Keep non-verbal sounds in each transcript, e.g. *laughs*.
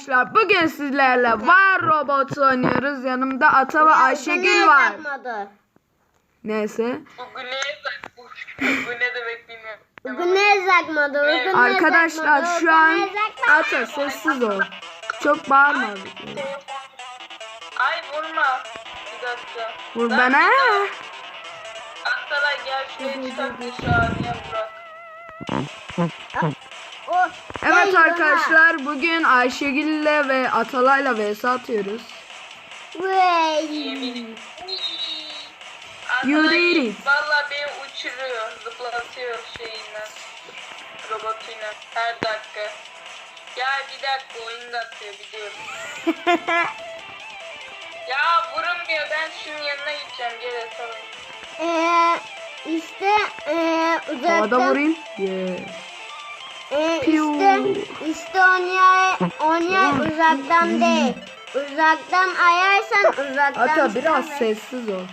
arkadaşlar bugün sizlerle var robot oynuyoruz. Yanımda Ata ve Ayşegül var. Neyse. Bu ne demek bu? *laughs* bu ne demek bilmiyorum. Bugün ne zakmadı? Bugün Arkadaşlar şu an? Ata sessiz ol. Çok bağırma. Ay vurma. Bir dakika. Vur bana. bir. Atalar gel şuraya çıkart dışarıya bırak. Oh, Evet arkadaşlar bugün Ayşegül'le ve Atalay'la vs atıyoruz. it. Valla beni uçuruyor. Zıplatıyor şeyinden. Robotuyla. Her dakika. Ya bir dakika oyunu da atıyor biliyorum. *laughs* ya vurulmuyor ben şunun yanına gideceğim. Gel atalım. Ee, işte ee, uzaktan. Havada vurayım. Yeah. Piu. işte işte oynay oynay uzaktan değil. Uzaktan ayarsan uzaktan. Ata biraz çıkar. sessiz ol.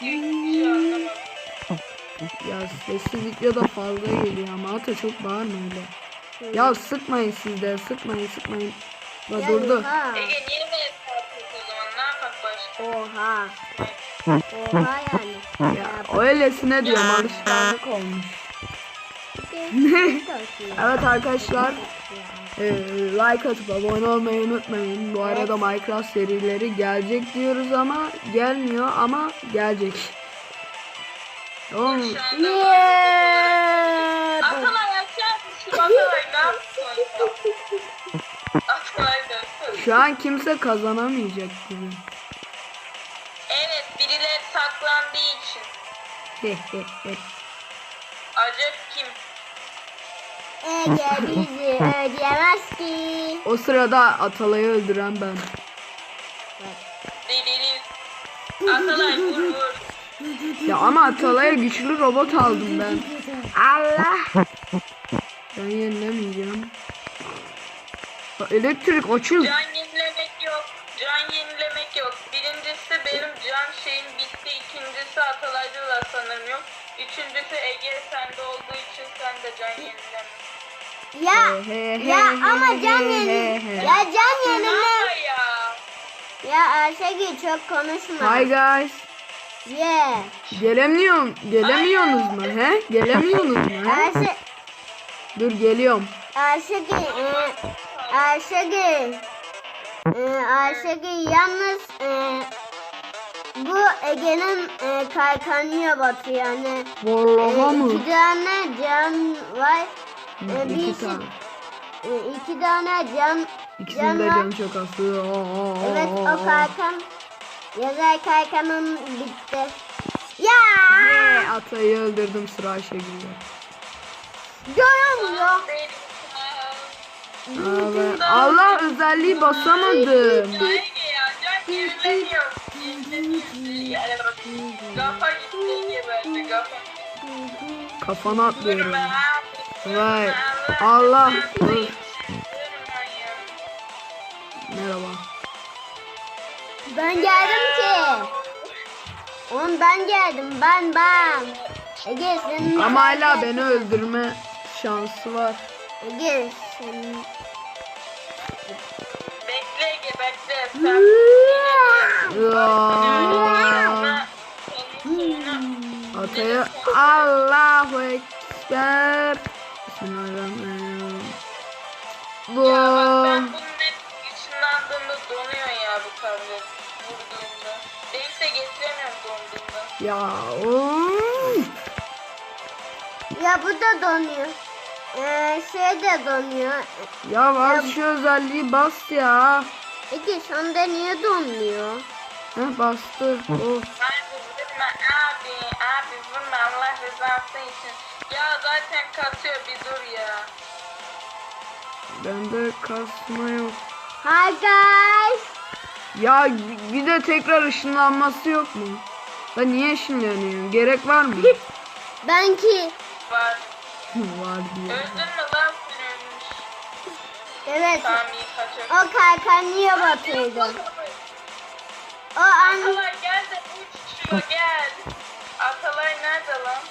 Şey anlamadım. Ya videoda fazla geliyor ama Ata çok bağırma öyle. Ya sıkmayın siz de sıkmayın sıkmayın. Bak Ya durdu. Ege niye böyle yapıyorsun o zaman? Ne yapak başka? Oha. Oha yani. Ya öylesine diyorum alışkanlık olmuş. *laughs* Evet arkadaşlar e, like atıp abone olmayı unutmayın. Bu arada Minecraft serileri gelecek diyoruz ama gelmiyor ama gelecek. Tamam mı? Yeah. Atalay aşağı düştüm. Atalay ne yaptın? Atalay dönsün. Şu an kimse kazanamayacak gibi. Evet birileri saklandığı için. Acaba kim? Ege bizi *laughs* ödeyemez ki. o sırada Atalay'ı öldüren ben. Deliriz. Atalay vur vur. Ya ama Atalay'a güçlü robot aldım ben. Allah. Ben yenilemeyeceğim. Elektrik açıl. Can yenilemek yok. Can yenilemek yok. Birincisi benim can şeyim bitti. İkincisi Atalay'da da sanırım yok. Üçüncüsü Ege sende olduğu için sen de can yenileme. Ya ya ama can he. Ya can Ne yenile. ya? Ya Ayşegül çok konuşma. Hi guys. Yeah. Gelemiyor, gelemiyorsunuz mu he? Gelemiyorsunuz mu he? Ayşe Dur geliyorum. Ayşegül e, Ayşegül e, Ayşegül yalnız e, bu Ege'nin e, kalkanıya batıyor yani. Vallahi E, mı? iki tane can var. Hı, E, iki birisi- tane. e, iki tane can İkisinin de canı çok az. Evet o kalkan Yazar kalkanım bitti. Ya! Hey, Atayı öldürdüm sıra Ayşegül'de. Görüyor Abi, Allah özelliği basamadım. Yani bak, Gafa gitti Ege bende gafa. Kafana atlıyorum. Vay. Allah. Dur. Merhaba. Ben geldim ki. Oğlum ben geldim. Ben ben. Ege senin Ama hala beni öldürme şansı var. Ege senin. Bekle Ege bekle. Sen Ya. Atayı Allahu Ekber. Bismillahirrahmanirrahim. Bu. Ya bak ben bunun hep ışınlandığında donuyor ya bu tablet vurduğunda. Benim de getiremiyorum donduğunda. Ya. oy. Ya bu da donuyor. Ee, şey de donuyor. Ya var şu özelliği bas ya. Ege sende niye donmuyor? Heh bastı. Oh. Abi vurma abi abi vurma Allah rızası için. Ya zaten kasıyor bir dur ya. Bende kasma yok. Hi guys. Ya bir de tekrar ışınlanması yok mu? Ben niye ışınlanıyorum? Gerek var mı? *laughs* Ben ki. Var. *laughs* var diye. Öldün mü lan ölmüş. Evet. Tamam iyi. O kalkan niye batıyordu? O an Atalay gel de uç gel. Atalay nerede lan?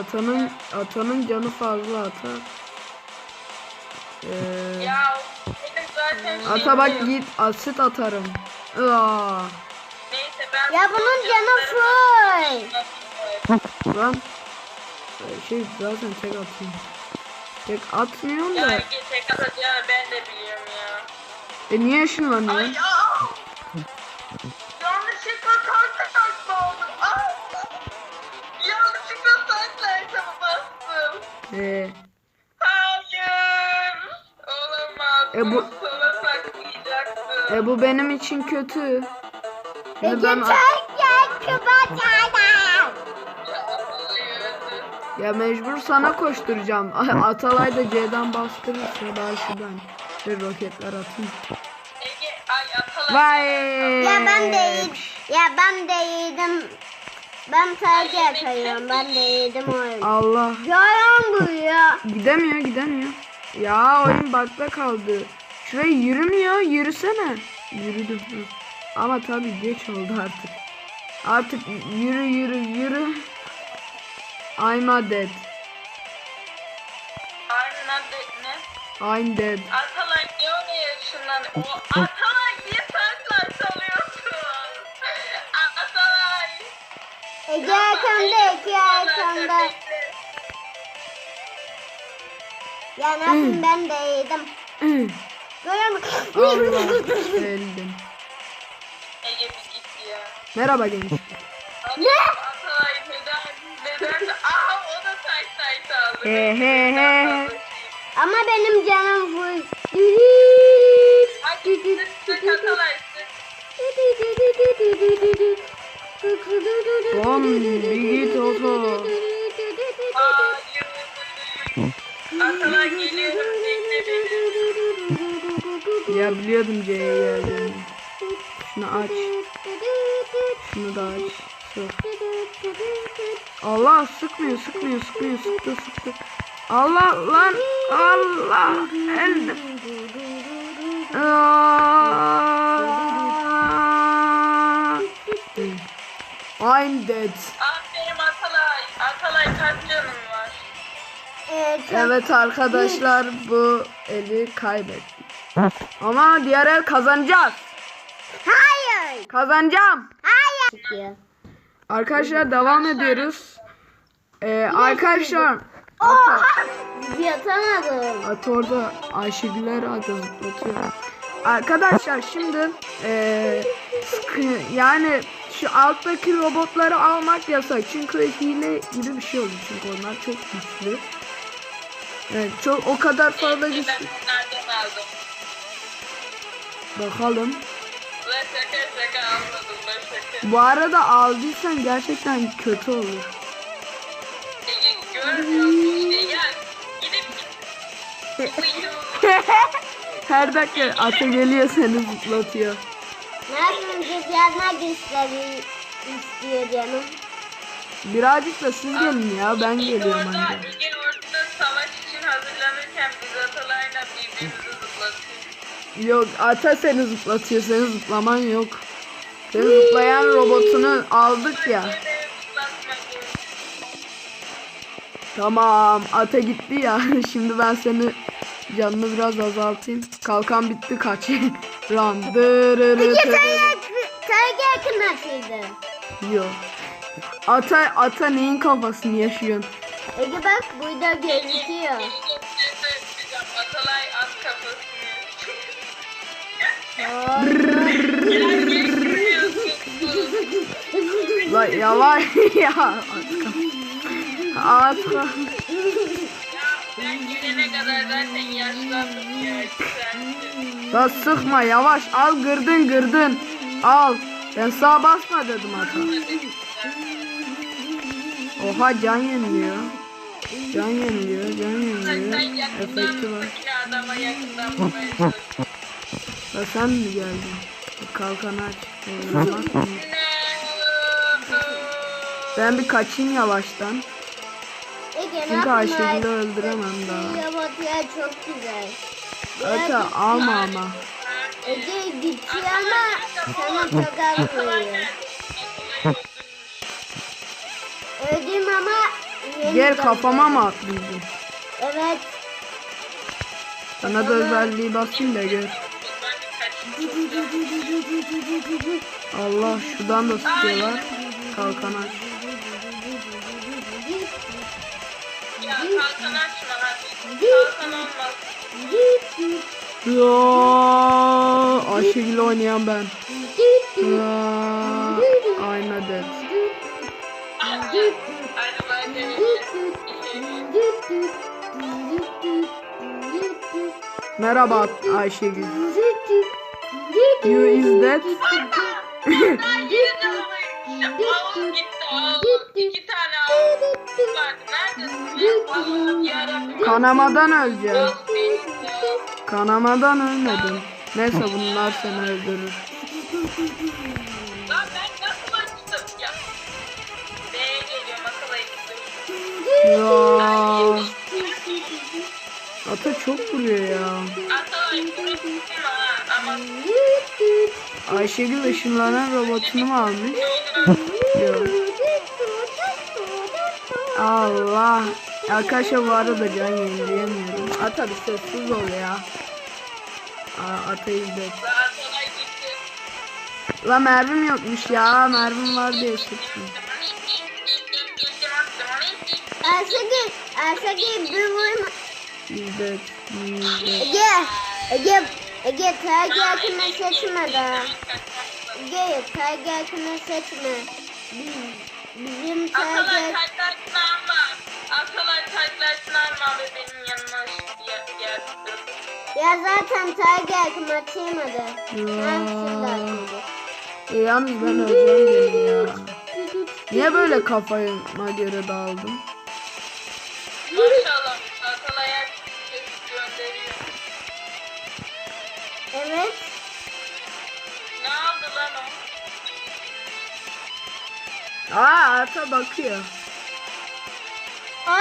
Atanın atanın canı fazla ata. Ee, Ya benim zaten ata bak yok. git asit atarım. Aa, Neyse ben Ya bunun canı full. lan Ee, şey zaten tek atayım. Tek atmıyorum Ya da. Ege tek atacağını ben de biliyorum ya. E niye ışınlanıyor? Ay ya. Bastım. Ee, Hayır. Olamaz. E bu- saklayacaktım. e bu benim için kötü. Ege ben ya mecbur sana koşturacağım. *laughs* Atalay da C'den bastırırsa ben bir roketler atayım. Ege ay Atalay. Vay. Ya ben de. Ya ben de yedim. Ben sadece yapıyorum. Ben de yedim oyunu. Allah. Yalan bu ya. Gidemiyor gidemiyor. Ya oyun bakta kaldı. Şuraya yürümüyor yürüsene. Yürüdüm. Ama tabii geç oldu artık. Artık yürü yürü yürü. I'm a dead. Arna de ne? I'm dead. Atalay niye oraya? O Atalay Ege arkamda, Ege arkamda. Ya ne yapayım ben de yedim. Görüyor musun? Allah öldüm. Ege bir git ya. Merhaba genç. Ne? Atalay neden? Neden? Aha o da tay tay çaldı. He he he. Ama benim canım full. Hadi sık sık Atalay Bom bir git oto. Atalay geliyorum bekle beni. Ya biliyordum C'ye geldiğini. Şunu aç. Şunu da aç. Sık. Allah sıkmıyor sıkmıyor sıkmıyor sıktı sıktı. Allah lan Allah öldüm. Aa! I'm dead. Aferin Atalay. Atalay kaç canın var? Ee, çok- Evet arkadaşlar bu eli kaybettik. *laughs* Ama diğer el kazanacağız. Hayır. Kazanacağım. Hayır. Arkadaşlar devam ediyoruz. Ee, arkadaşlar Oha. Yatamadım. At orada Ayşegüler adı zıplatıyor. Arkadaşlar şimdi eee, sıkı- yani şu alttaki robotları almak yasak. Çünkü hile gibi bir şey oldu. Çünkü onlar çok güçlü. Evet, çok o kadar fazla güçlü. ben nereden aldım? Bakalım. La şaka şaka almadım la şaka. Bu arada aldıysan gerçekten kötü olur. Ege görmüyorsun işte gel. Gidip. *laughs* Her dakika ata geliyor seni zıplatıyor. Ne yapayım kız yazmak istedi, istiyor canım. Birazcık da siz gelin ya ben geliyorum orada, anca. Ege orada savaş için hazırlanırken biz Atalay'la birbirimizi zıplatıyoruz. Yok ata seni zıplatıyor senin zıplaman yok. Seni zıplayan robotunu aldık ya. Tamam ata gitti ya. *laughs* Şimdi ben seni canını biraz azaltayım. Kalkan bitti kaç. Run. Tırı. sen sen yakın atıydı. Yok. Ata ata neyin kafasını yaşıyorsun? Ege bak burada gözüküyor. Atalay at kafasını. La yavaş *laughs* ya. At kaf- At kaf- Ya ben gelene kadar zaten yaşlandım ya. La sıkma yavaş al gırdın gırdın. Al. Ben sağa basma dedim ata. Oha can yeniliyor. Can yeniliyor, can yeniliyor. Efekti var. Ya sen mi geldin? Kalkanı aç. Ben bir kaçayım yavaştan. Çünkü Ayşegül'ü öldüremem daha. Robot ya çok güzel. Ata alma ama. Ege gidiyor ama sana az vuruyor. Öldüm ama Gel kafama mı atlayacaksın? Evet. Sana da özelliği basayım da gör. Allah şuradan da sıkıyorlar. Kalkan aç. Kalkan olmaz. Ya Ayşegül oynayan ben. Ya, Ayna dead. Merhaba Ayşegül. You is dead. Ağız gitti ağız. İki tane ağız vardı. Neredesin ya? Kanamadan öleceğim. Kanamadan ölmedim. Neyse bunlar seni öldürür. Lan ben nasıl açtım ya? B'ye geliyorum akıl ayıktım. Ya. Ata çok vuruyor ya. Ama Ayşegül ışınlanan robotunu mu almış? Yok. Allah. Arkadaşlar bu arada can yenileyemiyorum. Ata bir sessiz ol ya. Aa, ata izle. la mermim yokmuş ya. Mermim var diye sıktım. Ayşegül, Ayşegül bir vurma. İzle. İzle. Ege, Ege, Ege tag yakını seçme de. Ege tag yakını seçme. Bizim tag Atalay Ya zaten açayım hadi. Ha, şimdi. E, yalnız ben öleceğim gene ya. Niye böyle kafama göre dağıldım? Maşallah Atalay herkes gönderiyor. Evet. Ne aldı lan o? Aa ata bakıyor. Aa,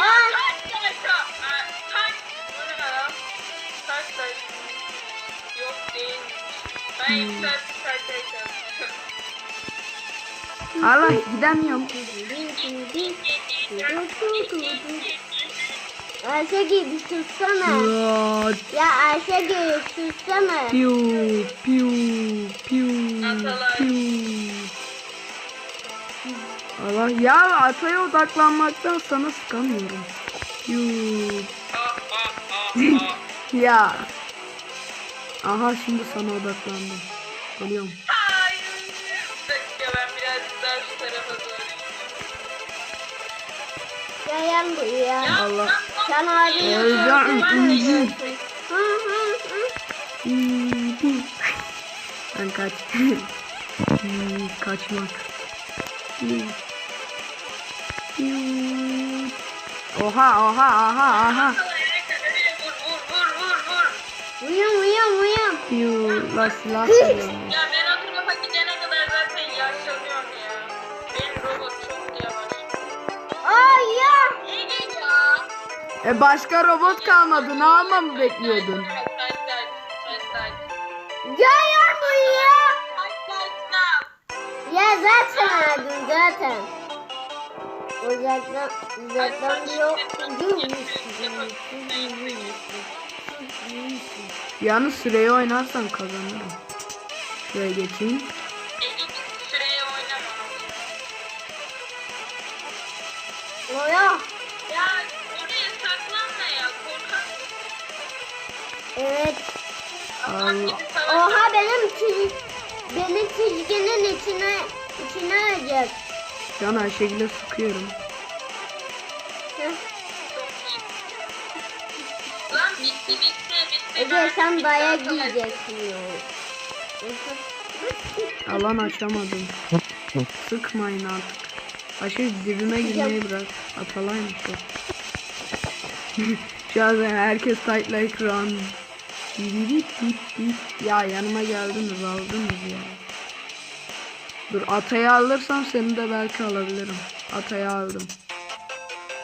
aa. Allah gidemiyorum. Ayşegül bir sussana. Ya, Ya Ayşegül sussana. Piu piu piu piu. Allah ya ataya odaklanmaktan sana sıkamıyorum. Piu. Ah ah ah. *laughs* Ya. Aha şimdi sana odaklandım. Geliyorum. Hayır. Bir dakika ben birazcık daha şu tarafa doğru. Ya yan bu ya. Allah. Sen abi Öleceğim. Öleceğim. Ben kaç. *laughs* Hmm, Kaçmak. Oha oha oha oha. Vur vur vur vur. Uyum uyum uyum. Piu. La silah *laughs* E başka robot kalmadı. Ne almamı bekliyordun? Kaç saat? Ya ya. Zaten öldüm zaten. Uzaktan, uzaktan yok. Yalnız süreyi oynarsan kazanırım. Şuraya geçeyim. Evet. Allah. Oha benim çiz benim çizginin içine içine alacak. Şu an Ayşegül'e sıkıyorum. Lan bitti bitti bitti. Ege sen bitti. yiyeceksin ya. Alan açamadım. Sıkmayın artık. Ayşegül dibime girmeyi bırak. Atalaymış o. Şu *laughs* an herkes tight like run. Ya yanıma geldiniz aldınız ya. Dur atayı alırsam seni de belki alabilirim. Atayı aldım.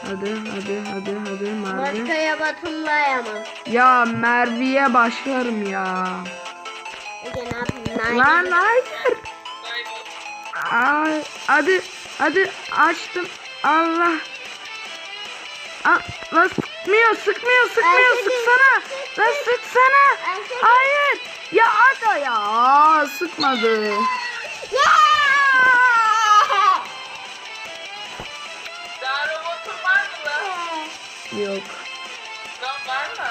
Hadi hadi hadi hadi Merve. Başkaya batımlayamam. Ya Merve'ye başlarım ya. Ege ne yapayım? Lan hayır. Ay, hadi hadi açtım. Allah. Aa, nasıl Sıkmıyor sıkmıyor sıkmıyor de- sıksana. Lan sıksana. Hayır. Ya Ada ya sıkmadı. Yeah! Daha robotun var mı lan? Yok. Lan var mı?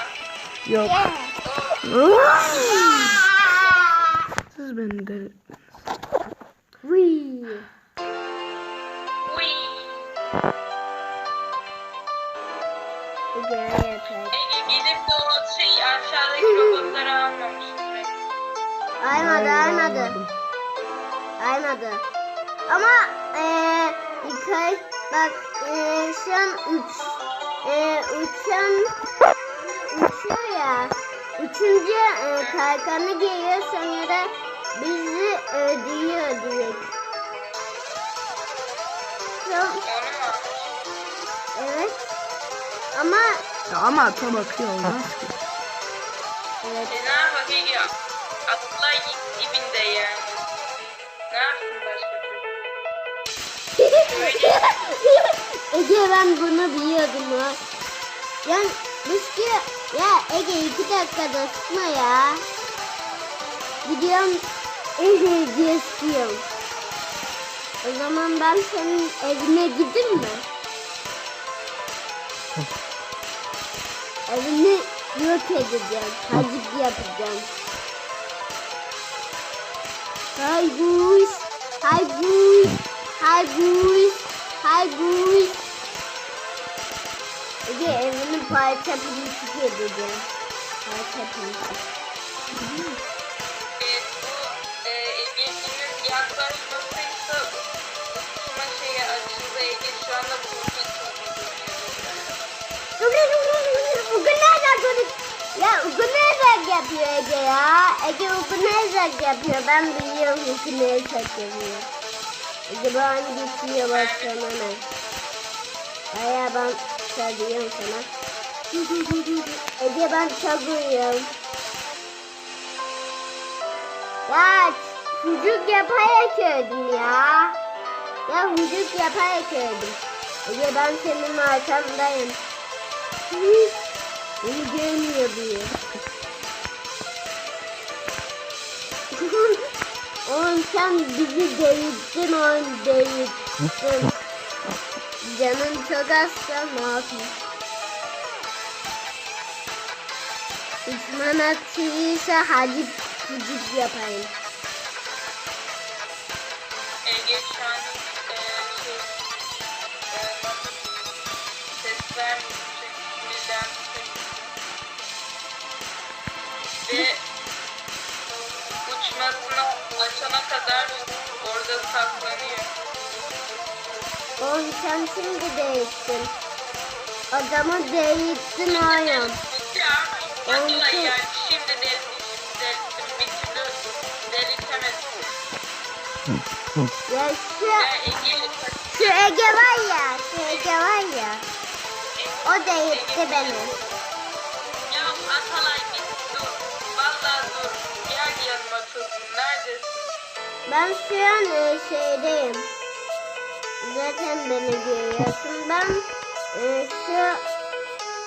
Yok. Siz beni de Wee. Yeter. Ege gidip de o şey aşağıdaki robotları Hayır, aymadı. almadım. Aymadı. Ama eee yukarı bak eee şu an uç eee uçan uçuyor ya. Üçüncü eee kalkanı giyiyor sonra bizi ödüyor direkt. Şu- Ama Ya ama ata bakıyor olmaz ki. evet. Ege? Atla dibinde yani. Ne yapsın başka türlü? Ege ben bunu biliyordum ya. Yani ki ya Ege iki dakikada sıkma ya. Gidiyorum Ege diye sıkıyorum. O zaman ben senin evine gideyim mi? Evini yok edeceğim. Hacip yapacağım. Hi guys. Hi guys. Hi guys. Hi guys. Ege evini parça pürüzsüz edeceğim. Parça pürüzsüz. Ugu nereden yapıyor Ege ya? Ege Ugu nereden yapıyor? Ben biliyorum Ugu nereden yapıyor. Ege ben geçiyor baksana ne. Baya ben söylüyorum sana. *laughs* Ege ben çok uyuyorum. Ya çocuk yaparak öldüm ya. Ya çocuk yaparak öldüm. Ege ben senin arkandayım. Beni görmüyor diye. *laughs* Oğlum sen bizi delirttin oğlum delirttin. Canın çok hasta ne yapayım? Atıysa hadi çocuk yapayım. Kadar orada saklanıyor. Oğlum sen şimdi değiştin. Adamı değiştin oğlum. Ya vallahi Oldu. yani şimdi delirttim, bir türlü delirtemedim. Ya şu, şu Ege var ya, şu Ege var ya. O değişti beni. Ben şu an e, şeydeyim. Zaten beni görüyorsun. Ben e, şu,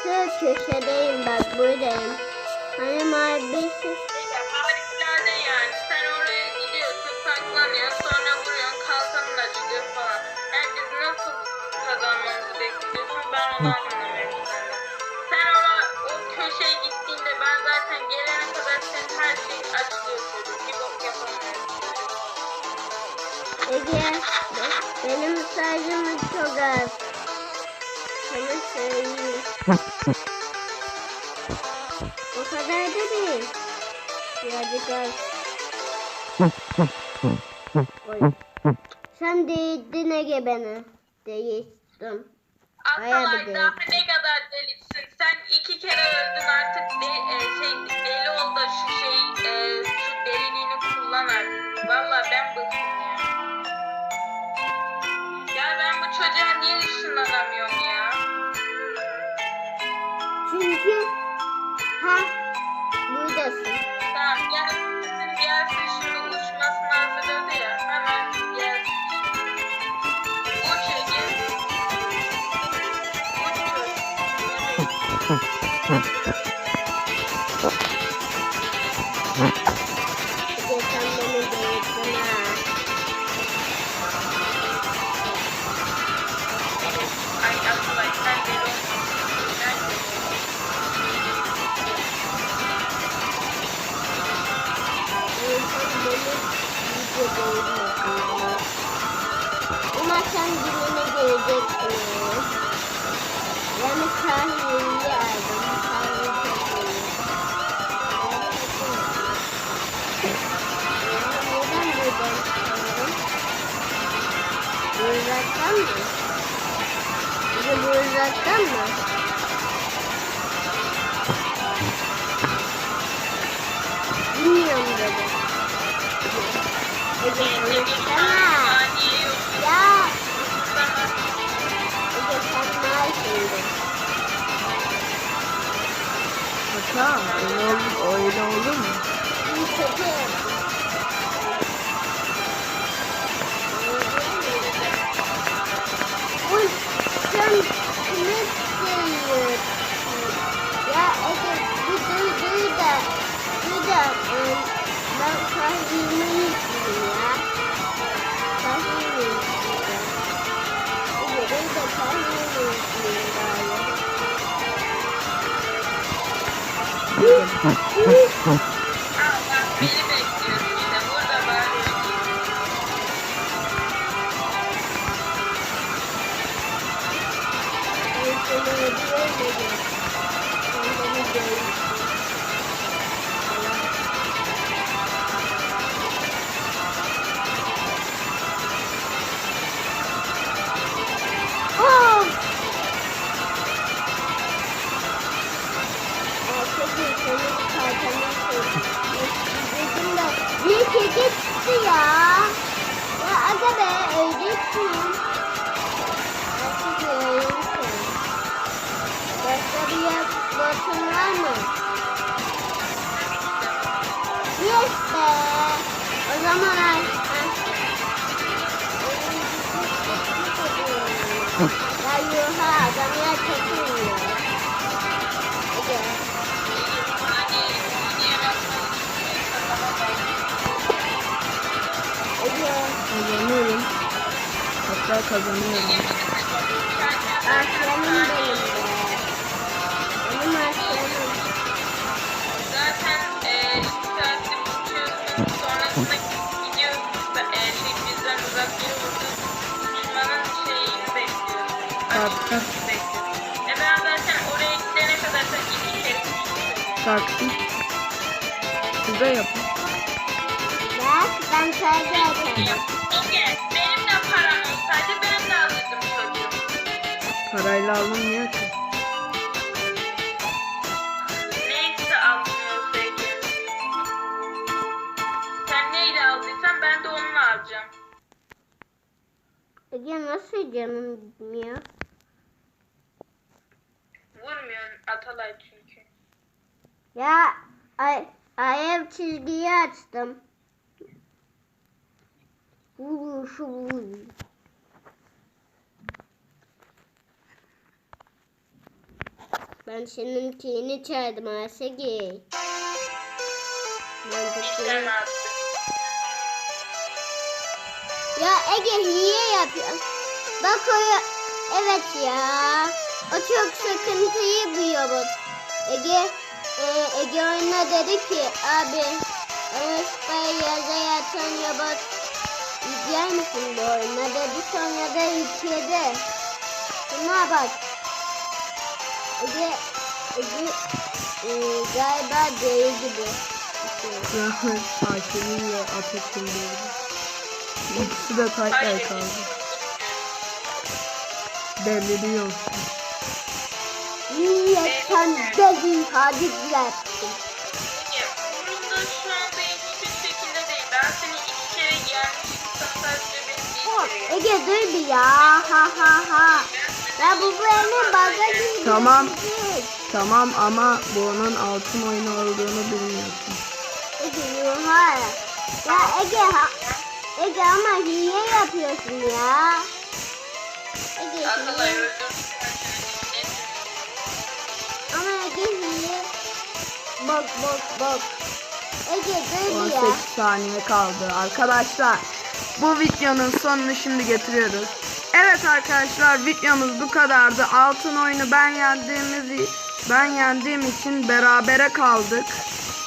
şu köşedeyim bak buradayım. Hani marbisi. Ege harikulade yani. Sen oraya gidiyorsun, saklanıyorsun, sonra vuruyorsun, kalkanın açılıyor falan. Yani biz nasıl kazanmamızı bekliyorsun ben onu anlamıyorum. Sen ona o köşeye gittiğinde ben zaten gelene kadar senin her şeyin açılıyor. Bir bok yapamıyorsun. Ege benim saygım çok az. Sana söyleyeyim. O kadar da değil. Birazcık az. Oy. Sen değildin Ege beni. Değiştim. Bayağı bir daha ne kadar delisin. Sen iki kere öldün artık de, e, şey deli ol da şu şey e, şu deliliğini kullan artık. Valla ben bıktım ya. Çocuğa niye ışınlanamıyorum ya? Çünkü ha buradasın. Tamam gelsin gelsin şimdi uçmasını hazırladı ya. Hemen. Uç Ege. Uç uzaktan mı? Bilmiyorum dedi. Ege konuşsana. Ya Sana Ege sen neredesin? Hatta öyle, ol- öyle olur mu? Bir duy da e, ben Aslanım benim be. Benim aslanım. Zaten e, iki uçuyorsun. Sonrasında gidiyorsun da e, şey, bizden uzak vurduğun düşmanın şeyini bekliyorsun. Taktik. Açıklamasını bekliyorsun. E ben zaten oraya gidene kadar sen iki kere. Taktik. Size yapın. Bak ben sadece. İnge, benim de param olsaydı ben. Parayla alınmıyor ki. Neyse almıyor Ege. Sen neyle aldıysan ben de onunla alacağım. Ege nasıl canım gitmiyor? Vurmuyorsun Atalay çünkü. Ya ay, ayev çizgiyi açtım. Vur şu Ben senin keyini çağırdım Asegi. Attı. Ya Ege hile yapıyor. Bak o evet ya. O çok sıkıntıyı duyuyor bu. Ege e, Ege oyuna dedi ki abi Enes'te yazı yatan yobot izler misin bu oyuna dedi sonra da yükledi. Şuna bak. Ege Ege e, galiba deli gibi. Hakim'in ve Atatürk'ün İkisi de kayıtlar kaldı. Deliriyor. Niye sen dedin hadi yaptın. Ege, umurumda şu anda hiçbir şekilde değil. Ben seni iki kere gelmişim. Sen sadece beni bir kere Ege dur bir ya. Ha ha ha. Ya bu benim baga girdi. Tamam. Tamam ama bunun altın oyunu olduğunu bilmiyorsun. Ege yuha. Ya Ege ha. Ege ama hile yapıyorsun ya. Ege hile. öldürsün. Ege hile. Bak bak bak. Ege dur 18 ya. saniye kaldı arkadaşlar. Bu videonun sonunu şimdi getiriyoruz. Evet arkadaşlar videomuz bu kadardı. Altın oyunu ben yendiğimiz ben yendiğim için berabere kaldık.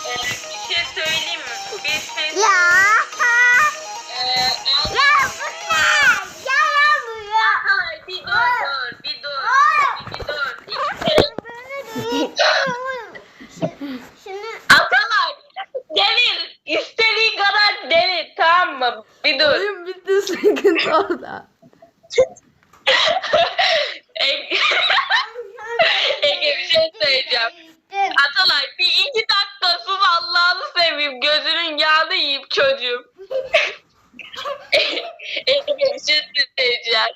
Ee, bir şey söyleyeyim mi? Bir şey Ya. Ee, Ya bu ne? Ya ya bu ya. Ay, bir dur dur bir dur. Bir dur. İki kere- Şimdi Atalar delil. İstediğin kadar delil tamam mı? Bir dur. Oyun bitti sıkıntı orada. Ege, Ege bir şey söyleyeceğim. Atalay bir iki dakika sus Allah'ını seveyim. Gözünün yağını yiyip çocuğum. Ege bir şey söyleyeceğim.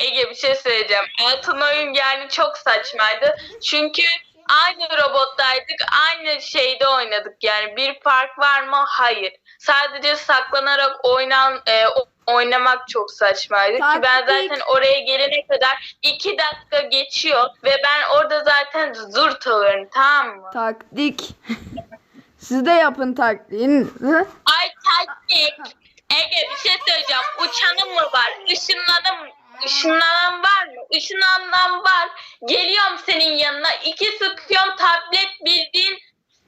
Ege bir şey söyleyeceğim. Altın oyun yani çok saçmaydı. Çünkü aynı robottaydık. Aynı şeyde oynadık. Yani bir fark var mı? Hayır. Sadece saklanarak oynan e, oynamak çok saçmaydı. Ki ben zaten oraya gelene kadar iki dakika geçiyor ve ben orada zaten zurt alıyorum tamam mı? Taktik. *laughs* Siz de yapın taktiğinizi. Ay taktik. Ege bir şey söyleyeceğim. Uçanın mı var? Işınlanan, ışınlanan var mı? Işınlanan var. Geliyorum senin yanına. iki sıkıyorum tablet bildiğin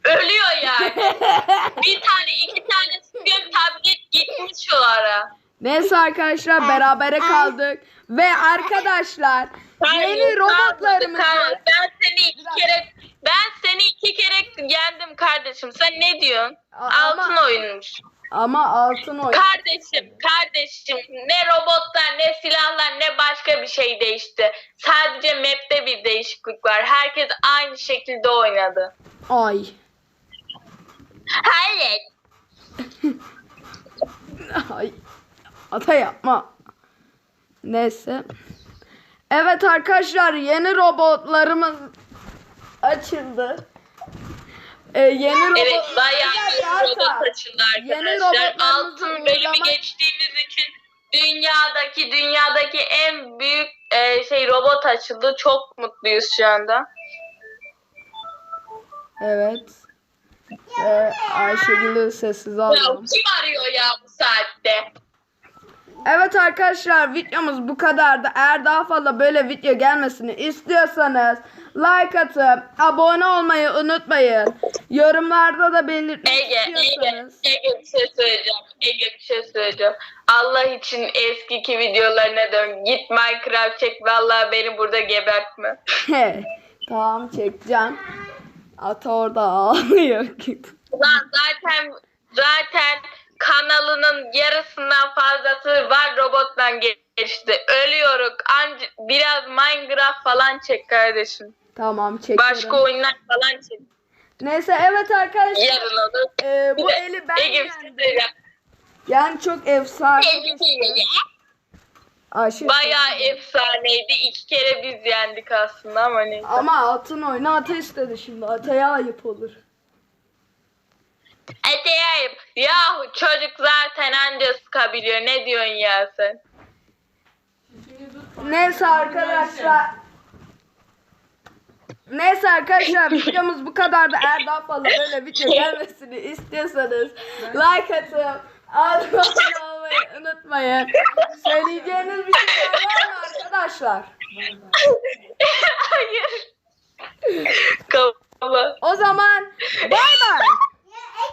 ölüyor yani. *laughs* bir tane iki tane sıkıyorum tablet gitmiş o ara. Neyse arkadaşlar berabere kaldık. Ve arkadaşlar yeni robotlarımız var. Ben seni iki kere ben seni iki kere yendim kardeşim. Sen ne diyorsun? A- Altın ama- oyunmuş. Ama altın oyun. Kardeşim, kardeşim ne robotlar, ne silahlar, ne başka bir şey değişti. Sadece map'te bir değişiklik var. Herkes aynı şekilde oynadı. Ay. Hayır. *laughs* Ay. Ata yapma. Neyse. Evet arkadaşlar yeni robotlarımız açıldı. Ee, yeni robot... Evet, bayağı Bir robot açıldı arkadaşlar. Altın bölümü uygulama- geçtiğimiz için dünyadaki dünyadaki en büyük e, şey robot açıldı. Çok mutluyuz şu anda. Evet. Ve Ayşegül'ü sessiz Ya alalım. kim arıyor ya bu saatte? Evet arkadaşlar videomuz bu kadardı. Eğer daha fazla böyle video gelmesini istiyorsanız like atıp abone olmayı unutmayın. Yorumlarda da belirtmek Ege, Ege, istiyorsanız. Ege bir şey söyleyeceğim. Ege bir şey söyleyeceğim. Allah için eskiki videolarına dön. Git Minecraft çek. Vallahi beni burada gebertme. tamam çekeceğim. Ata orada ağlıyor. Lan zaten zaten kanalının yarısından fazlası var robottan geçti. Ölüyoruz. Anca biraz Minecraft falan çek kardeşim. Tamam çekiyorum. Başka oyunlar falan çek. Neyse evet arkadaşlar. Yarın olur. Bir bu eli ben şey yendim. söyleyeceğim. Yani çok efsane. Ege- Ayşe Bayağı efsaneydi. İki kere biz yendik aslında ama neyse. Ama altın oyunu ata istedi şimdi. Ataya ayıp olur. Edeyim. Yahu çocuk zaten anca sıkabiliyor. Ne diyorsun ya sen? Neyse arkadaşlar. Neyse arkadaşlar *laughs* videomuz bu kadar da eğer daha fazla böyle video şey *laughs* gelmesini istiyorsanız like atıp abone olmayı unutmayın. Söyleyeceğiniz bir şey var mı arkadaşlar? Hayır. Kavala. O zaman bay bay.